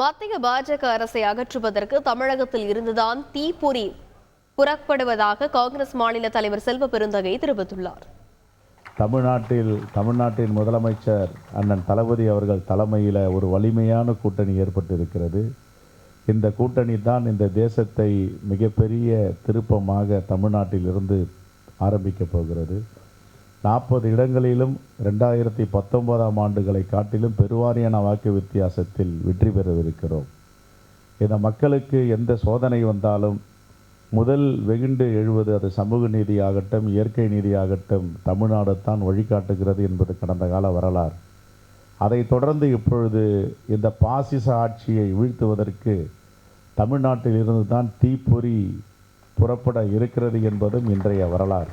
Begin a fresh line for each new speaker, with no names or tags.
மத்திய பாஜக அரசை அகற்றுவதற்கு தமிழகத்தில் இருந்துதான் தீப்பொறி புறப்படுவதாக காங்கிரஸ் மாநில தலைவர் செல்வ பெருந்தகை தெரிவித்துள்ளார்.
தமிழ்நாட்டில் தமிழ்நாட்டின் முதலமைச்சர் அண்ணன் தளபதி அவர்கள் தலைமையில் ஒரு வலிமையான கூட்டணி ஏற்பட்டிருக்கிறது. இந்த கூட்டணி தான் இந்த தேசத்தை மிகப்பெரிய திருப்பமாக தமிழ்நாட்டிலிருந்து ஆரம்பிக்கப் போகிறது. நாற்பது இடங்களிலும் ரெண்டாயிரத்தி பத்தொன்பதாம் ஆண்டுகளை காட்டிலும் பெருவாரியான வாக்கு வித்தியாசத்தில் வெற்றி பெறவிருக்கிறோம். இந்த மக்களுக்கு எந்த சோதனை வந்தாலும் முதல் வெகுண்டு எழுவது அது சமூக நீதியாகட்டும் இயற்கை நீதியாகட்டும் தமிழ்நாடு தான் வழிகாட்டுகிறது என்பது கடந்த கால வரலாறு. அதைத் தொடர்ந்து இப்பொழுது இந்த பாசிச ஆட்சியை வீழ்த்துவதற்கு தமிழ்நாட்டிலிருந்து தான் தீப்பொறி புறப்பட இருக்கிறது என்பதும் இன்றைய வரலாறு.